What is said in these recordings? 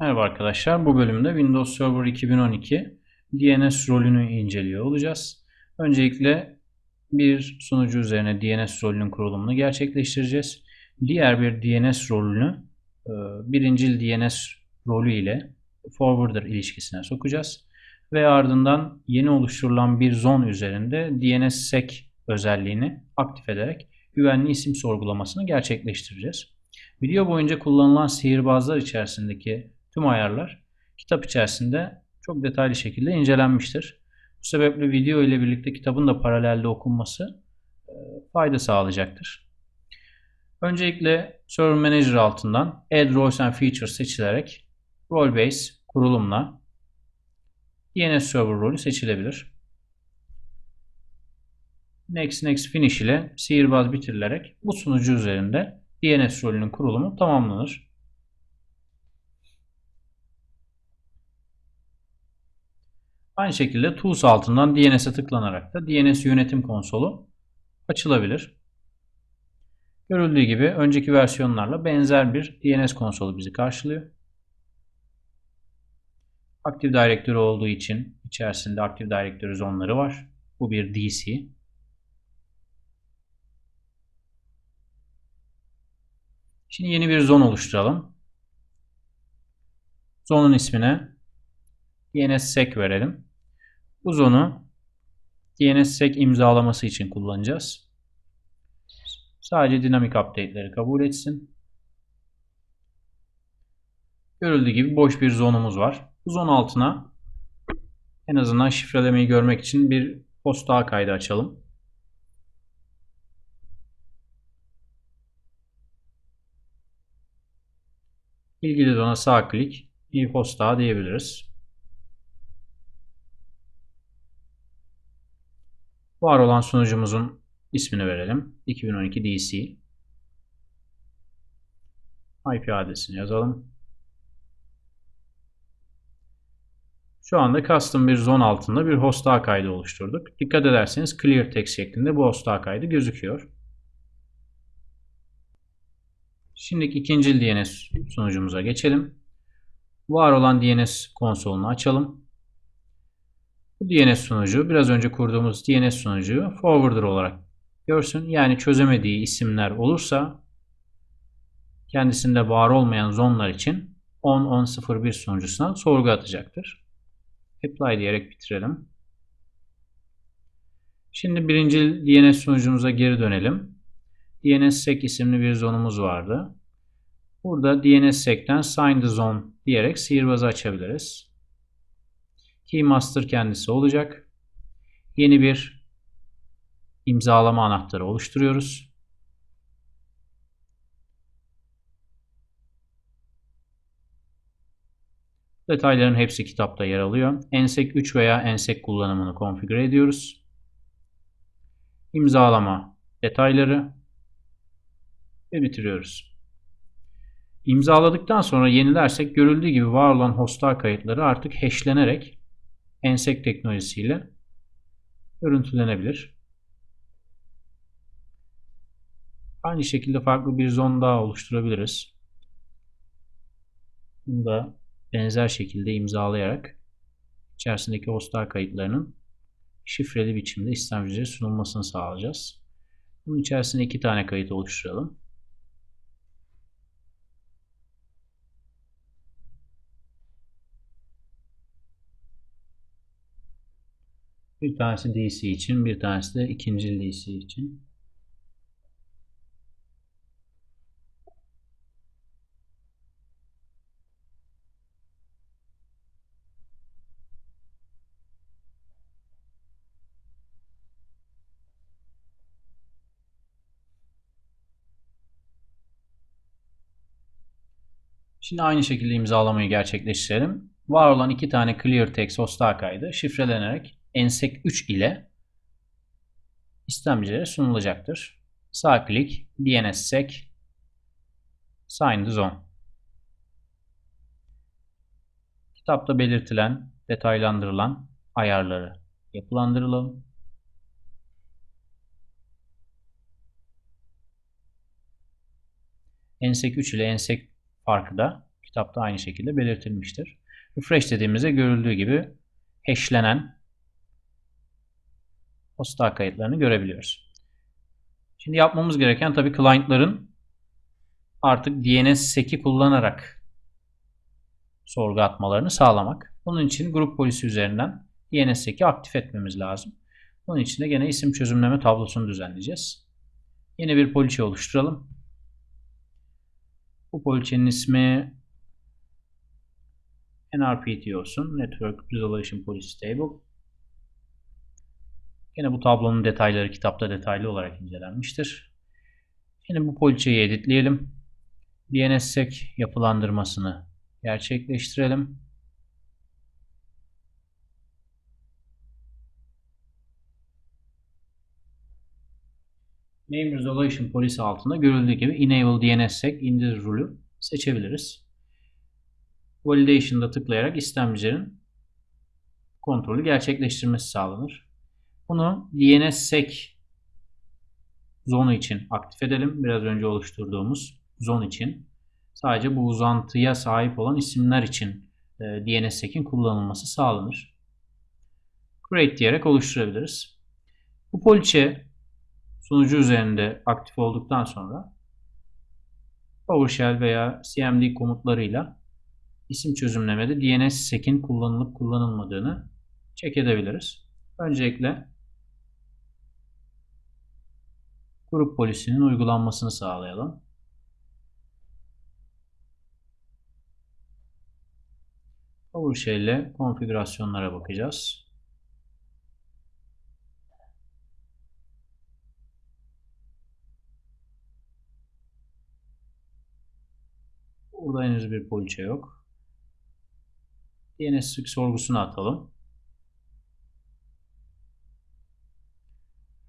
Merhaba arkadaşlar. Bu bölümde Windows Server 2012 DNS rolünü inceliyor olacağız. Öncelikle bir sunucu üzerine DNS rolünün kurulumunu gerçekleştireceğiz. Diğer bir DNS rolünü e, birincil DNS rolü ile forwarder ilişkisine sokacağız. Ve ardından yeni oluşturulan bir zon üzerinde DNSSEC özelliğini aktif ederek güvenli isim sorgulamasını gerçekleştireceğiz. Video boyunca kullanılan sihirbazlar içerisindeki tüm ayarlar kitap içerisinde çok detaylı şekilde incelenmiştir. Bu sebeple video ile birlikte kitabın da paralelde okunması e, fayda sağlayacaktır. Öncelikle Server Manager altından Add Roles and Features seçilerek Role Base kurulumla DNS Server rolü seçilebilir. Next Next Finish ile sihirbaz bitirilerek bu sunucu üzerinde DNS rolünün kurulumu tamamlanır. Aynı şekilde Tools altından DNS'e tıklanarak da DNS yönetim konsolu açılabilir. Görüldüğü gibi önceki versiyonlarla benzer bir DNS konsolu bizi karşılıyor. Active Directory olduğu için içerisinde Active Directory zonları var. Bu bir DC. Şimdi yeni bir zon oluşturalım. Zonun ismine DNSSEC verelim. Bu zonu DNSSEC imzalaması için kullanacağız. Sadece dinamik update'leri kabul etsin. Görüldüğü gibi boş bir zonumuz var. Zon altına en azından şifrelemeyi görmek için bir post daha kaydı açalım. İlgili zona sağ klik, bir post daha diyebiliriz. Var olan sunucumuzun ismini verelim. 2012 DC. IP adresini yazalım. Şu anda custom bir zon altında bir host ağ kaydı oluşturduk. Dikkat ederseniz clear text şeklinde bu host ağ kaydı gözüküyor. Şimdi ikinci DNS sunucumuza geçelim. Var olan DNS konsolunu açalım. Bu DNS sunucu biraz önce kurduğumuz DNS sunucuyu forwarder olarak görsün. Yani çözemediği isimler olursa kendisinde var olmayan zonlar için 10.10.01 sunucusuna sorgu atacaktır. Apply diyerek bitirelim. Şimdi birinci DNS sunucumuza geri dönelim. DNSSEC isimli bir zonumuz vardı. Burada DNSSEC'ten Sign the Zone diyerek sihirbazı açabiliriz. Keymaster kendisi olacak. Yeni bir imzalama anahtarı oluşturuyoruz. Detayların hepsi kitapta yer alıyor. Ensek 3 veya ensek kullanımını konfigüre ediyoruz. İmzalama detayları ve bitiriyoruz. İmzaladıktan sonra yenilersek görüldüğü gibi var olan hostar kayıtları artık hashlenerek ensek teknolojisiyle görüntülenebilir. Aynı şekilde farklı bir zon daha oluşturabiliriz. Bunu da benzer şekilde imzalayarak içerisindeki hostar kayıtlarının şifreli biçimde istemcilere sunulmasını sağlayacağız. Bunun içerisinde iki tane kayıt oluşturalım. Bir tanesi DC için, bir tanesi de ikinci DC için. Şimdi aynı şekilde imzalamayı gerçekleştirelim. Var olan iki tane clear text hostar kaydı şifrelenerek ensek 3 ile istemcilere sunulacaktır. Sağ klik DNSSEC Sign Zone. Kitapta belirtilen, detaylandırılan ayarları yapılandıralım. Ensek 3 ile ensek farkı da kitapta aynı şekilde belirtilmiştir. Refresh dediğimizde görüldüğü gibi hashlenen hostel kayıtlarını görebiliyoruz. Şimdi yapmamız gereken tabii client'ların artık DNS-SEC'i kullanarak sorgu atmalarını sağlamak. Bunun için grup polisi üzerinden DNS-SEC'i aktif etmemiz lazım. Bunun için de gene isim çözümleme tablosunu düzenleyeceğiz. Yeni bir poliçe oluşturalım. Bu poliçenin ismi NRPT olsun. Network Resolution Policy Table. Yine bu tablonun detayları kitapta detaylı olarak incelenmiştir. Şimdi bu poliçeyi editleyelim. DNSSEC yapılandırmasını gerçekleştirelim. Name Resolution Policy altında görüldüğü gibi Enable DNSSEC indir rule'ü seçebiliriz. Validation'da tıklayarak istemcilerin kontrolü gerçekleştirmesi sağlanır. Bunu DNSSEC zonu için aktif edelim. Biraz önce oluşturduğumuz zon için. Sadece bu uzantıya sahip olan isimler için e, DNSSEC'in kullanılması sağlanır. Create diyerek oluşturabiliriz. Bu poliçe sunucu üzerinde aktif olduktan sonra PowerShell veya CMD komutlarıyla isim çözümlemede DNSSEC'in kullanılıp kullanılmadığını check edebiliriz. Öncelikle grup polisinin uygulanmasını sağlayalım. PowerShell ile konfigürasyonlara bakacağız. Burada henüz bir poliçe yok. DNS sorgusunu atalım.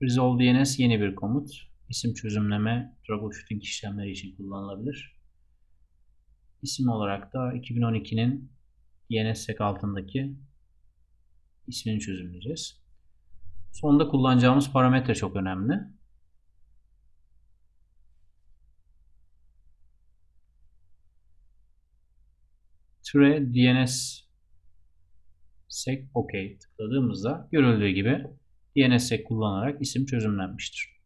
Resolve DNS yeni bir komut. İsim çözümleme troubleshooting işlemleri için kullanılabilir. İsim olarak da 2012'nin DNSSEC altındaki ismini çözümleyeceğiz. Sonda kullanacağımız parametre çok önemli. Tre DNS sec OK tıkladığımızda görüldüğü gibi DNSSEC kullanarak isim çözümlenmiştir.